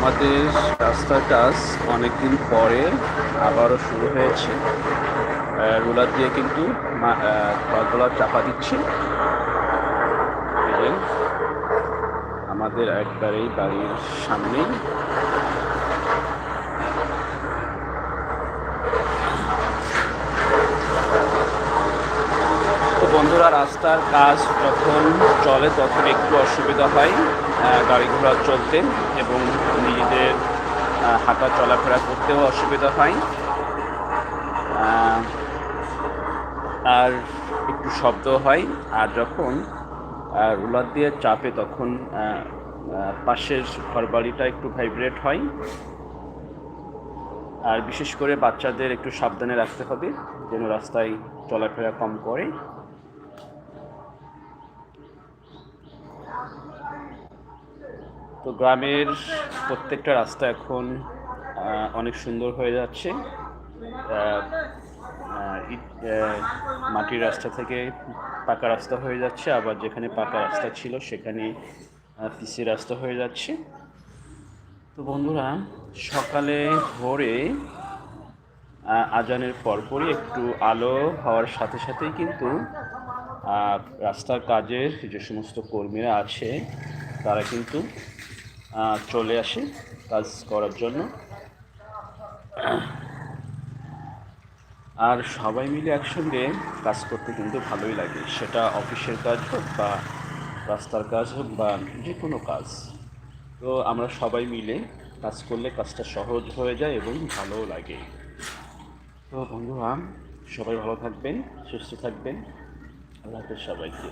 আমাদের রাস্তার কাজ অনেকদিন পরে আবারও শুরু হয়েছে। রোলার দিয়ে কিন্তু কলতলা চাপা দিচ্ছে। আমাদের একবারেই বাড়ির সামনেই। বন্ধুরা, রাস্তার কাজ যখন চলে, তখন একটু অসুবিধা হয় গাড়ি ঘোড়া চলতে। এবং হাঁটা চলাফেরা করতেও অসুবিধা হয়। আর একটু শব্দ হয়, আর যখন রোলার দিয়ে চাপে তখন পাশের ঘরবাড়িটা একটু ভাইব্রেট হয়। আর বিশেষ করে বাচ্চাদের একটু সাবধানে রাখতে হবে, যেন রাস্তায় চলাফেরা কম করে। তো গ্রামের প্রত্যেকটা রাস্তা এখন অনেক সুন্দর হয়ে যাচ্ছে। মাটির রাস্তা থেকে পাকা রাস্তা হয়ে যাচ্ছে, আবার যেখানে পাকা রাস্তা ছিল সেখানে পিসি রাস্তা হয়ে যাচ্ছে। তো বন্ধুরা, সকালে ভোরে আজানের পরপরই একটু আলো হওয়ার সাথে সাথেই কিন্তু রাস্তার কাজের যে সমস্ত কর্মীরা আছে তারা কিন্তু চলে আসে কাজ করার জন্য। আর সবাই মিলে একসঙ্গে কাজ করতে কিন্তু ভালোই লাগে। সেটা অফিসের কাজ হোক বা রাস্তার কাজ হোক বা যে কোনো কাজ। তো আমরা সবাই মিলে কাজ করলে কাজটা সহজ হয়ে যায় এবং ভালোও লাগে। তো বন্ধুরা, সবাই ভালো থাকবেন, সুস্থ থাকবেন। আল্লাহ সবাইকে।